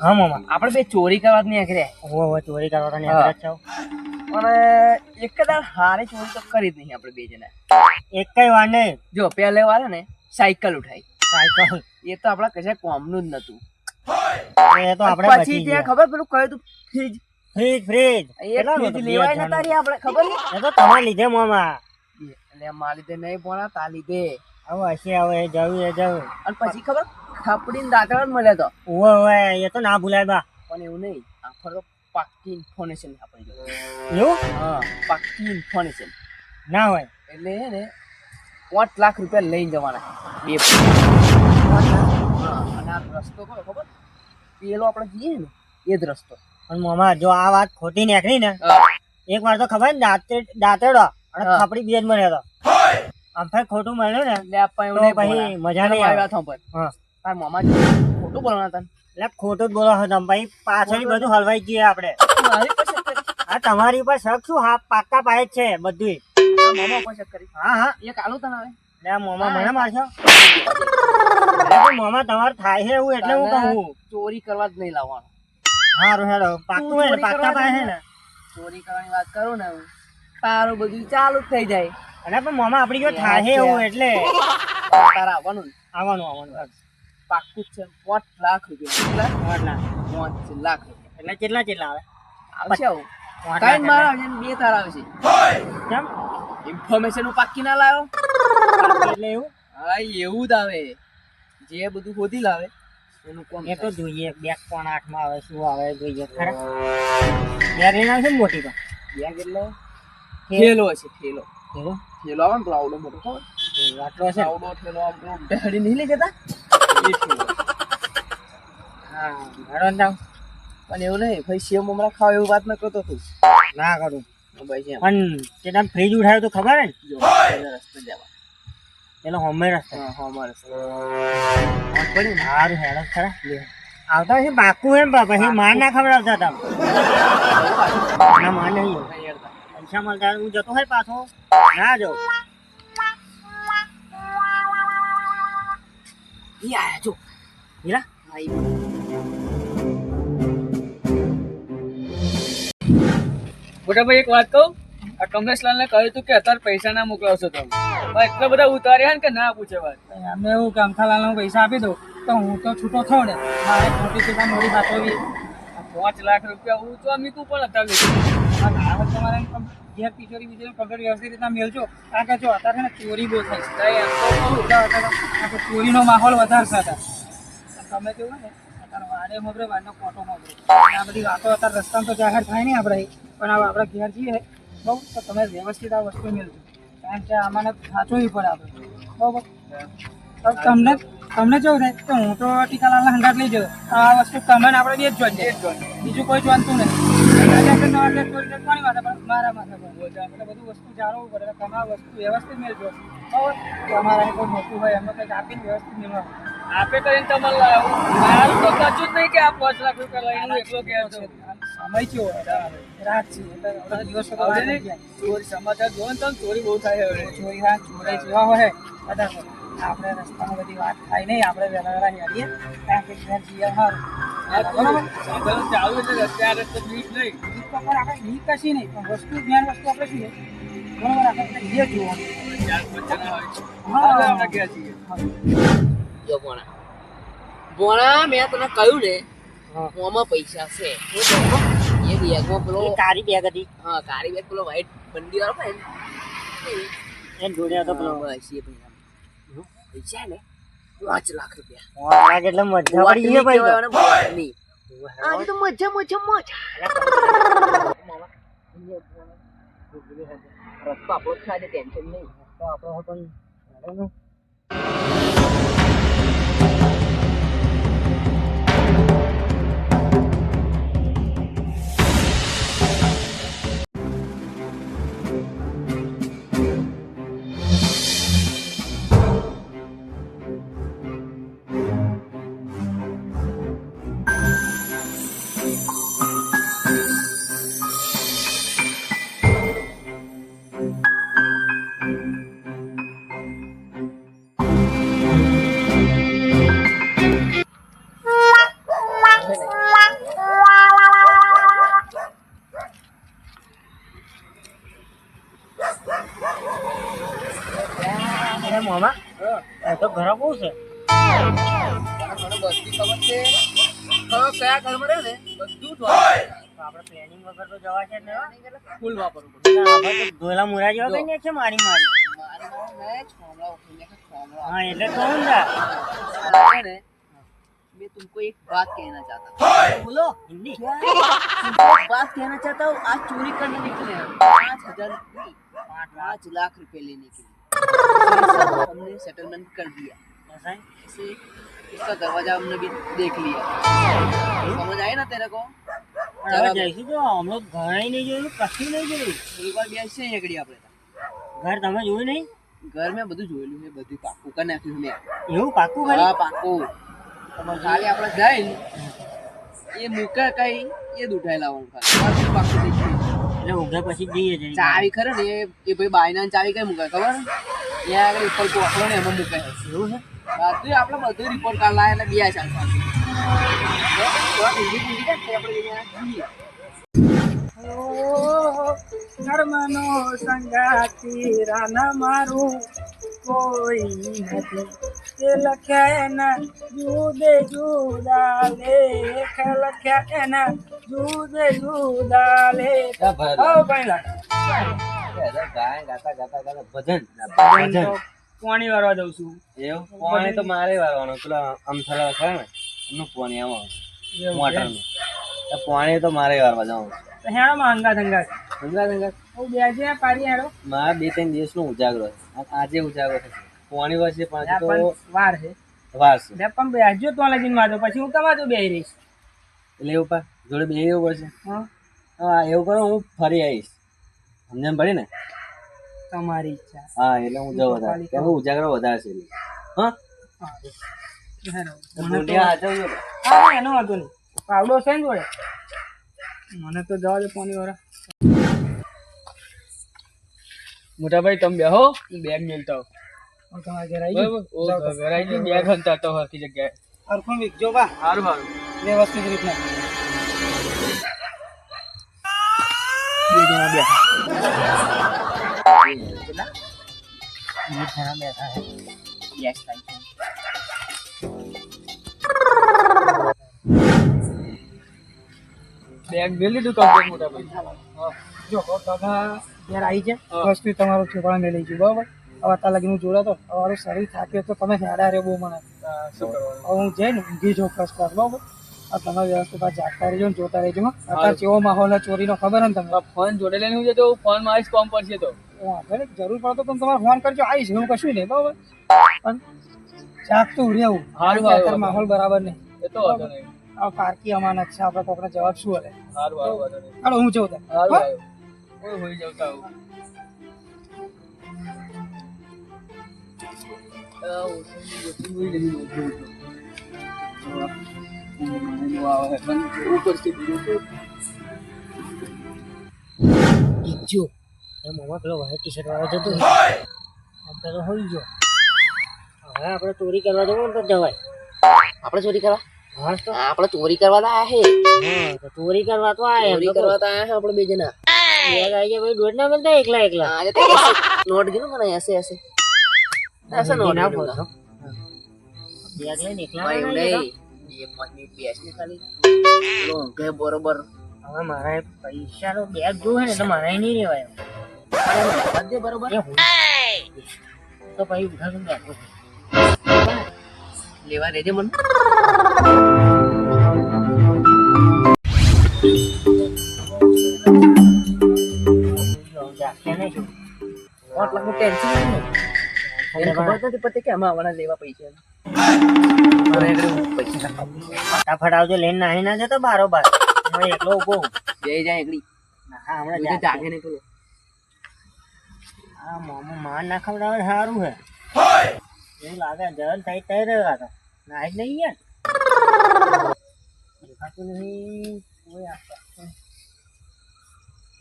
હા મામા. આપણે બે ચોરી કરવા નીકળ્યા હો હોવે ચોરી કરવાની હા. આદત છે. પણ એક જ હારે ચોરી તો કરી જ નહીં આપણે બે જણા. એક કઈ વાર નહીં. જો પહેલે વાર ને સાયકલ ઉઠાઈ. સાયકલ. એ તો આપણા કશે કોમનું જ નતું. એ તો આપણે પછી ત્યાં ખબર પેલું કહ્યું તું ફ્રીજ. Fridge fridge. એ ફ્રીજ લેવાય હજારનું. તારી આપણે ખબર નહીં? એ તો તમારે લીધે મામા. એટલે મારી લીધે નહીં પોણા તા લીધે હવે હશે હવે એ જવું એ જવું. અને પછી ખબર? ખપડીને દાતણ મળે તો. ઓવે ઓવે એ તો ના ભૂલાય બા. પણ એવું નહીં આખર તો પાક્કી ઇન્ફોર્મેશન આપણી જોડે. એવું? હા પાક્કી ઇન્ફોર્મેશન ના હોય. એટલે હે ને પાંચ લાખ રૂપિયા લઈને જવાના. બે અને આ રસ્તો કયો ખબર? પેલો આપણે જઈએ ને એ જ રસ્તો. પણ મામા જો આ વાત ખોટી નીકળી ને એક વાર તો ખબર ને દાંતે દાંતેડો અને હા. ખપડી બે જ મળ્યો તો આમ ખોટું મળ્યું ને એટલે તો પછી મજા નહીં આવ્યા આવે. પણ હા. તાર મામા ખોટું બોલવાના તને. એટલે ખોટું જ બોલો ભાઈ. પાછળ બધું હલવાઈ જઈએ આપણે. હા પર તમારી ઉપર શક શું? હા પાક્કા પાય જ છે બધું મામા પર શક કરી. હા હા. એક આલુ તને હવે. એટલે આ મને મારશો? અરે તમારે થાય છે એવું એટલે હું કહું. ચોરી કરવા જ નહીં લાવવાનું. સારું હેડો પાકું ચોરી પાય છે ને. ચોરી કરવાની વાત કરું ને તારું બધું ચાલુ જ થઈ જાય. અને પણ મોમાં આપણી જો થાય એવું એટલે. તારા આવવાનું આવવાનું આવવાનું. પાક્કું જ છે પાંચ લાખ રૂપિયા. પાંચ એટલા પાંચ લાખ. રૂપિયા. એટલે કેટલા કેટલા આવે? આવશે આવું. કાંઈ લાખ મારા આવશે બે તારા આવશે. કેમ? ઇન્ફોર્મેશન હું પાક્કી ના લાવ્યો એટલે એવું? હા એવું જ આવે. જે બધું ખોદી લાવે એનું કોમ એ તો જોઈએ બે પણ આઠમાં આવે શું આવે જોઈએ ખરા. યાર એના આવશે મોટી તો બેગ એટલે થેલો હશે થેલો એવું? થેલો આવે ને પેલો આવડો મોટો ખબર? આટલો હશે આવડો થેલો આમ પેલો બેહડી નહીં લઈ જતા? એ થેલો હા હેડો ને જાઓ. પણ એવું નહીં ભાઈ સેવ મમરા ખાવ એવું વાત ન કરતો તું. ના કરું. પણ તે તમે ફ્રીજ ઉઠાવ્યું તો ખબર ને? રસ્તે જવા. પેલો હોમે રસ્તે. હા હા પડી ને? સારું ખરા. આવતા છે બાકુ એમ બાપા. માર ના માર નહીં. પૈસા મળતા હું જતો હોય પાછો. ના જાઉં. ઈ આયા જો હીરા હા, ઈ એક વાત કહું આ કમલેશલાલ ને કહ્યું તું કે અત્યારે પૈસા ના મોકલાવશો તમે એટલા બધા ઉતાર્યા ને કે ના પૂછે વાત અમે એવું કે અમથાલાલ પૈસા આપી દઉં તો હું તો છૂટો થઉં ને મારે ખોટી સુધા મોડી સાચવવી પાંચ લાખ રૂપિયા હું તો તું પણ અત્યારે તમારે ઘેર કિશોરી બીજોરી પગડ વ્યવસ્થિત રીતના મેળજો કારણ કે જો અત્યારે ચોરી બહુ થાય છે. આ ચોરીનો માહોલ વધારે થતા. તમે કેવું ને અત્યારે વાડે મોગરે વાડનો મોગરે. આ બધી વાતો અત્યારે રસ્તામાં તો જાહેર થાય નહીં આપણે. પણ હવે આપણે ઘેર જઈએ બહુ તો તમે વ્યવસ્થિત આ વસ્તુ મેળજો કારણ કે આમાંને સાચવવી પડે આપણે. બરાબર? તમને તમને કેવું થાય? તો હું તો ટીકાલાલના હંગાટ લઈ જાઉં આ વસ્તુ તમે આપણે બે જ જોઈએ બીજું કોઈ જાણતું નથી. મારા માથે. એટલે બધું વસ્તુ જાણવું પડે આ વસ્તુ વ્યવસ્થિત મેળજો તમારા કોઈ મોટું હોય એમને કંઈક આપીને વ્યવસ્થિત મેળવવાનું આપે કરીને તમારે મારું તો કશું જ નહીં કે આ પાંચ લાખ રૂપિયા લઈને એકલો ગયા છું સમય કેવો રાત છે એટલે દિવસો ચોરી સમાચાર જોવો ને તમે ચોરી બહુ થાય હવે હા ચોરાઈ જેવા હોય આપણે રસ્તામાં બધી વાત થાય નહીં, આપણે વહેલા વહેલા હેડીએ કારણ કે ઘેર જઈએ સારું તો ચાલુ એટલે રસ્તે આ રસ્તે નહીં બીક તો પણ આપણે બીક કશી નહીં પણ એ જોવાનું છે. ભોણા મેં ને પૈસા છે કારી બેગ હતી હા કાળી બેગ પેલો વ્હાઈટ બંડી વાળો ને એમ જોડે હતો પેલો પૈસા ને પાંચ લાખ રૂપિયા. પાંચ લાખ એટલે મજા પડી ગઈ ભાઈ. આજે તો મજા મજા મજા. રસ્તો આપણો છે આજે ટેન્શન નહીં. તો આપણે પણ એ તો ઘર બહુ છે મને બધી ખબર છે કયો કયા ઘરમાં રહે ને બધું જ હોય તો આપણે પ્લાનિંગ વગર તો જવા છે જ ને ફૂલ વાપરવું પડે ના, આપણે તો ધોલા મુરા જેવા કઈ ને છે મારી મારી મારી મારું ને છોમરા ઉઠીને કે છોમરા હા એટલે તો હું ને है ना मैं तुमको एक बात कहना चाहता हूँ બોલો હિન્દી तुमको एक बात कहना चाहता हूँ आज चोरी करने निकले हैं पाँच हजार नहीं, पाँच लाख रुपए लेने के लिए ये सब हमने सेटलमेंट कर दिया ऐसा है? ऐसे इसका दरवाजा हमने भी देख लिया समझ आए ना तेरे को પણ હવે જઈશું તો અમે ઘરે નહીં જોયું કશું નહીં જોયું એક વાર બેસશે અહીં આગળ આપણે ઘર તમે જોયું નહીં ઘર મેં બધું જોયેલું છે બધું પાકું કરી નાખ્યું મેં એવું પાકું ખરી હા પાકું ખાલી આપણે જાય ને એ મૂકે કઈ એ જ ઉઠાઈ લાવવાનું ખાલી બાકી પાકું થઈ ગયું એટલે ઉઘે પછી જઈએ જઈએ ચાવી ખરે ને એ એ ભાઈ બાયના ચાવી કઈ મૂકે ખબર? ત્યાં આગળ ઉપર કોકડો ને એમાં મૂકે. એવું છે? બધું આપણે બધું રિપોર્ટ કાર્ડ લાવે એટલે બે ચાલ ધર્મનો સંગાતી રાના મારું કોઈ નથી. લખ્યા એના જુદે જુદા લેખ લખ્યા એના જુદે જુદા લેખ ઓ ભાઈ લાગ. ભજન તો પાણી વાળવા દઉં છું. એવું? પાણી તો મારે વારવાનો. પેલા અમથાલા ખરા ને એમનું પોણી આમાં મોટરનું. એ તો મારે વારવા જવાનું તો હેડો માં સમજા સમજા હું બેજે પારી હેડો મારા બે ત્રણ દિવસનો ઉજાગરો આજે ઉજાગરો થશે. પાણી વર્ષે પાંચ તો વાર છે. વાર છે. બે પણ બેસજો તો લગીન માજો પછી હું કમાતો બેહી રહીશ. એટલે એવું પા જોડે બે એવું પડશે હા. હા એવું કરો હું ફરી આવીશ. સમજણ પડી ને? તમારી ઈચ્છા. હા એટલે હું જાઉં વધારે. કે હું ઉજાગરો વધારે છે હા? હા. હા એનો વાંધો નહીં. પાવડો છે ને જોડે? મને તો જવા દે પાણી વાળા મોટા ભાઈ તમે બેહો બેગ મેલતા હું તમારા ઘરે આવી બરાબર ઘર આવી બેગ હંતા તો હરકી જગ્યાએ અરખું વીકજો બા સારું સારું વ્યવસ્થિત રીતના બે જણા બે યસ થેન્ક યુ બેગ મેલી લીધું કમ્પ્લીટ મોટા ભાઈ. જો બાબા ઘેર આવી છે હા. વસ્તુ તમારું છોકરા મેં લઈ ગયું બરાબર? હવે લાગી લગીન હું જોડે તો શરીર થાક્યો તો તમે હેડા રહ્યો બહુ મને. હું જઈને ઊંઘી જાઉં ફર્સ્ટ ક્લાસ બરાબર? તમે વ્યવસ્થિત જાગતા રહેજો ને જોતા રહેજો. અત્યારે કેવો માહોલ ચોરીનો ખબર ને તમને? ફોન જોડે લઈને હું જતો ફોનમાં આવીશ કોમ પડશે તો. જરૂર પડતો તમે તમારે ફોન કરજો આવીશ એવું કશું નહીં બરાબર? પણ જાગતું રહેવું. હારું, માહોલ બરાબર નહીં. એ તો વાંધો નહીં. આ પારકી અમાનત છે આપણે કોકનો જવાબ શું હલે હારું હાલો હું જઉં ત્યાં સારું હો? આવ્યું હું હોઈ જવતા આવું જો એ મોમાં પેલો વ્હાઈટ ટી શર્ટ વાળો જતો આમ પેલો હોઈ ગયો હવે આપણે ચોરી કરવા જવું તો જવાય. આપણે ચોરી કરવા હા. તો આપણે ચોરી કરવા તો આયા હે. તો ચોરી કરવા તો આયા ચોરી કરવા તો આયા છે આપણે બે જણા. બે ગાય ભાઈ દોડ ના મળતા એકલા એકલા આજે તો નોટ ગયું મને એસે એસે નોટ ના ગીનું બોલતો બેગ લઈને એકલા ભાઈ ના નહીં જતા. બે પાંચ મિનિટ બેસ ને ખાલી લો કે બરોબર હવે મારા પૈસા નો બેગ જોવે ને તો મારા નહીં રેવાય બધે બરોબર તો પછી ઉઠા બેઠો લેવા દેજે મને આટલા નું ટેન્શન નહીં ને એને ખબર નથી પડતી કે આમાં આવવાના લેવા પૈસા. ફટાફટ આવજો લઈને નાહી ના જતો બારો બાર. હું એકલો ઊભો બે જાય એકડી હા હમણાં. જાગે. નહીં પેલો. આ મોમો માર ના ખવડાવે સારું હે. એવું લાગે જન થઈ થઈ રહ્યો આ નાહી જ નહીં યાર. દેખાતું નહીં કોઈ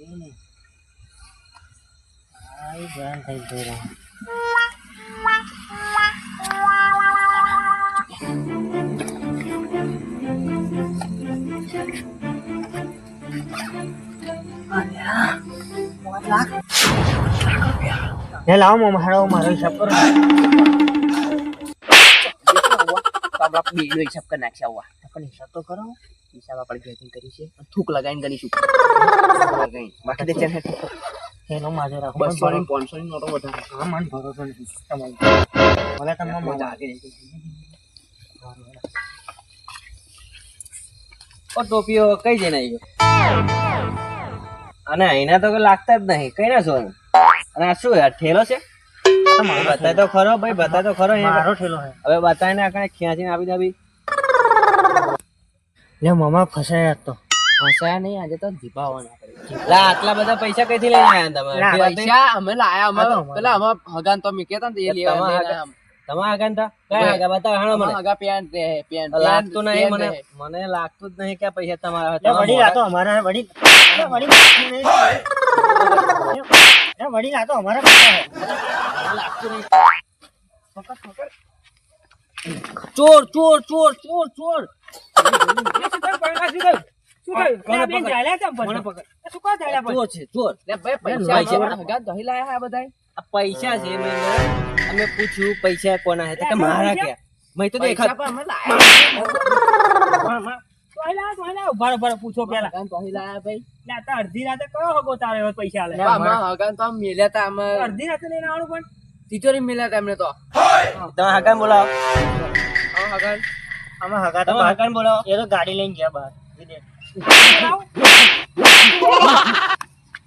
એ નહીં ઈ જન થઈ જઈ લે લાવો હાડો મારો હિસાબ કરો. બેનો હિસાબ કરી નાખશે આવા. પણ હિસાબ તો કરો. હિસાબ આપણે ઘેરથી કરી છે. થૂક લગાવીને ગણીશું લગાવીને બાકી એનો માજે રાખો. બસો ની પાંચસો ની નોટો વધારે. હા મન ભરોસો નથી તમારો મને તમને મજા આવે ઓ ટોપીઓ કઈ જઈને આવી અને અહીંના તો લાગતા જ નહીં. કઈ ના શું અને આ શું યાર ઠેલો છે? બતાય તો ખરો ભાઈ બતાય તો ખરો. મારો ઠેલો છે. હવે બતાય ને આપણે ખેંચીને આપી દે લે મમા ફસાયા તો. ફસાયા નહીં આજે તો દીપાવાના લા આટલા બધા પૈસા કઈથી લઈને આવ્યા તમે? પૈસા અમે લાયા અમે પેલા અમે હગાન તો મેં કહેતા ને એ લેવા તમારા લઈને હગા- આયા. તમારા આગળ તા કયા આગળ બતાવો હાણો મને. હગા પેન્ટ રહે, પેન્ટ, લાગતું નહીં મને? મને લાગતું જ નહીં કે પૈસા તમારા લે તમારા વડીલ આ તો મોઢા- અમારા વડીલ લે નહીં. લે વડીલ અમારા પૈસા હે. ચોર ચોર ચોર ચોર ચોર. બેન કેમ? શું? છે ચોર લે ભાઈ પૈસા પૈસા. હગા તો લાયા આ બધાય. પૈસા છે મેં અમે પૂછ્યું પૈસા કોના હે કે મારા કે મેં તો દેખા અમે લાયા. ઊભા ઊભા પૂછો પેલા હગાન લાયા ભાઈ. લે અડધી રાતે કયો હગો તારે પૈસા આલે પણ તો મેલ્યા તા અમે. અડધી રાતે લઈને આવવાનું પણ? તિજોરી મેલ્યા તા એમને તો. તમે હાકાન બોલાવો. હગાન. આમાં હગા તો બોલાવો. એ તો ગાડી લઈને ગયા બહાર.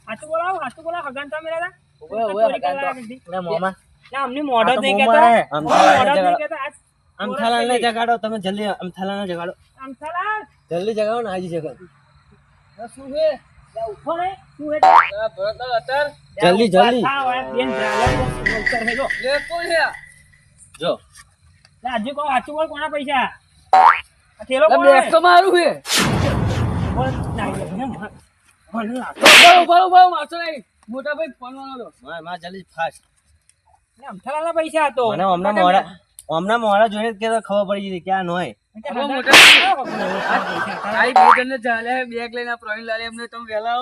હાચું બોલાવો હાચું બોલાવો હગાન તમે રહ્યા ઓવે, ઓવે, હગાન તો. લે ના, અમને મોઢો જ આ તો નહીં મોમાં કહેતા. હે. અમથાલાને મોઢો જ નહીં જગાડો. આજ તમે જલ્દી અમથાલાને જગાડો અમથાલા, જલ્દી જગાડો ને આજી જગાડો શું છે ઉઠો ને. શું હે? આ જલ્દી જલ્દી બેન હે જો. લે કોણ છે જો લે, હજુ કહો, સાચું બોલ, કોના પૈસા થેલો લે, બેગ તો મારું છે મોટા ભાઈ ફોનવાનો હતો માર માર જલ્દી ફાસ્ટ અમથાલાના પૈસા હતો મને હમણાં મોડા હમણાં મોડા જોઈને કે ખબર પડી ગઈ ક્યાં આ નોય આઈ બે ચાલે બેગ લઈને પ્રવીણ લાલે એમને તમે વહેલા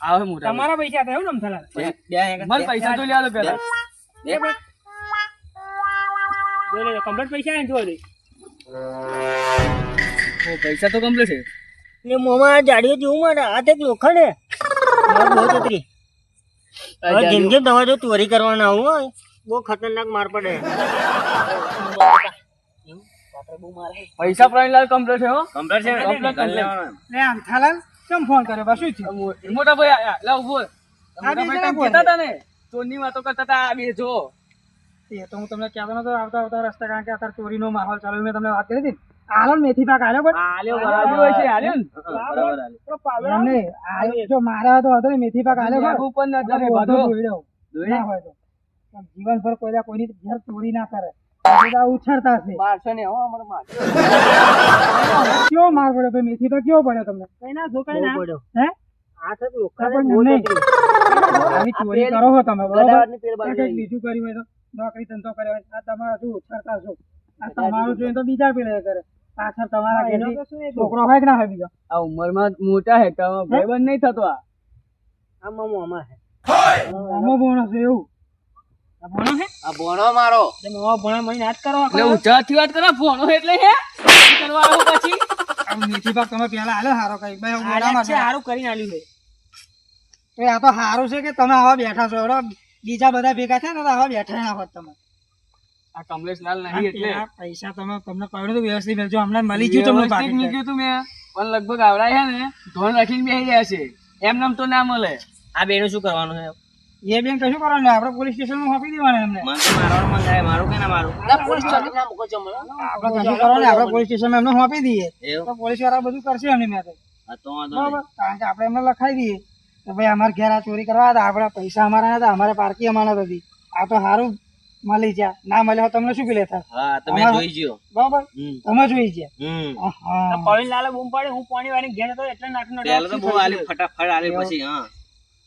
આવો મોટા. તમારા પૈસા હતા એવું ને અમથાલા બે બે અહીંયા મને પૈસા તો દો પેલા પૈસા ને જો લે. ઓ, પૈસા તો કમ્પ્લીટ છે ને મોમાં જાડીઓ જેવું મારે આ તો એક લોખંડ હે બહુ જેમ જેમ તમારે જો ચોરી કરવાના આવું હોય બહુ ખતરનાક માર પડે. પૈસા પ્રાણીલાલ લાલ કમ્પ્લીટ છે હો? કમ્પ્લીટ છે કમ્પ્લીટ લેવાનો. લે, અમથાલાલ, કેમ ફોન કર્યો? બસ શું થયું? મોટા ભાઈ આયા લા ઊભો. આ મોટા ભાઈ તમે કહેતા હતા ને ચોરની વાતો કરતા હતા આ બે જો. એ તો હું તમને કહેતો નતો આવતા આવતા રસ્તા કારણ કે અત્યારે ચોરીનો માહોલ ચાલુ મેં તમને વાત કરી હતી આલો મેથી પાક આલ્યો પણ. આલ્યો બરાબર હોય છે આલ્યો ને. બરાબર હાલે. એમ નહીં, આલ્યો. જો મારા તો હતો ને મેથી પાક આલ્યો પણ. ઉપર ન જરે બધો. ના હોય તો. પણ જીવનભર કોઈ દા કોઈની ઘેર ચોરી ના કરે. બધા ઉછળતા છે. મારશે ને હો અમારે માર કયો માર પડ્યો ભાઈ? મેથી પાક કયો પડ્યો તમને? કઈ ના જો કઈ ના પડ્યો. હે? આ તો આ પણ આવી ચોરી કરો હો તમે બરોબર? બાજુ કર્યું હોય તો નોકરી ધંધો કર્યો હોય આ તમારા શું ઉછળતા છો? તમારું જોઈને તો બીજા પેલા કરે. પાછળ તમારા ઘેરથી છોકરો હોય કે ના હોય બીજો? આ ઉંમરમાં મોટા હે તો ભાઈબંધ નહીં થતો આ. આમાં મોમાં હે. આમો ભણો છે એવું. આ ભણો છે ભણો મારો. તમે આવા ભણા મહિને હાથ કરો એટલે વાત કરો ભણો એટલે હે? શું પછી? આ મેથી પાક તમે પેલા હાલો સારો કઈ. ભાઈ હું આલ્યા છે, છે. હારું કરીને આલ્યું છે. એ આ તો હારું છે કે તમે આવા બેઠા છો એવડો બીજા બધા ભેગા થયા ને આવા બેઠા ના હોત તમે. આ કમલેશલાલ નહીં એટલે. પૈસા તમે તમને કહ્યું તો વ્યવસ્થિત મેળજો. હમણાં મળી ગયું તમને વ્યવસ્થિત પાકીટ. મૂક્યું તું મેં. પણ લગભગ આવડાય ને ધોન રાખીને બેસી ગયા છે. એમ નામ તો ના મળે. આ બેનું શું કરવાનું છે? એ બેન કશું કરવાનું આપણે પોલીસ સ્ટેશનમાં સોંપી દેવાના એમને. મારવાનું મન થાય. મારું કે ના મારું? પોલીસ સ્ટેશન ના મૂકો આપણે કશું કરવાનું? આપણે પોલીસ સ્ટેશનમાં એમને સોંપી દઈએ. તો પોલીસવાળા બધું કરશે એમની મેં તો બરાબર? કારણ કે આપણે એમને લખાઈ દઈએ. કે ભાઈ અમારે ઘેર આ ચોરી કરવા હતા. આપણા પૈસા અમારા હતા. અમારે પાર્કી અમારા હતી આ તો સારું મળી જા. ના મળ્યા હોત તમને શું પેલે થાય હા તમે જોઈ જ્યો. બરાબર? તમે જોઈ જ્યા. હા. પવિન લાલે બૂમ પાડી હું પાણી વાળી ઘેર તો એટલે નાખનો પહેલા તો બહુ આલી ફટાફટ આલી પછી હા.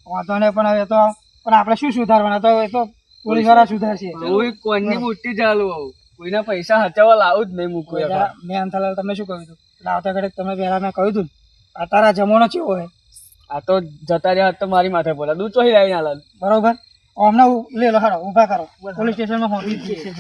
વાંધો ને પણ હવે તો પણ આપણે શું સુધારવાના? તો એ તો પોલીસવાળા સુધારશે. કોઈ કોઈની મોટી ચાલુ હોઉં. કોઈના પૈસા હચાવવા લાવું જ નહીં મૂકવું મેં અંતલાલ તમને શું કહ્યું હતું? એટલે આવતા ઘડે તમે પહેલા મેં કહ્યું હતું આ તારા જમાનો કેવો હોય આ તો જતા રહ્યા તો મારી માથે બોલા. દૂધ ચોહી લાવીને આલા બરોબર? હમણાં લે લો હારો ઊભા કરો. પોલીસ સ્ટેશનમાં દઈએ છે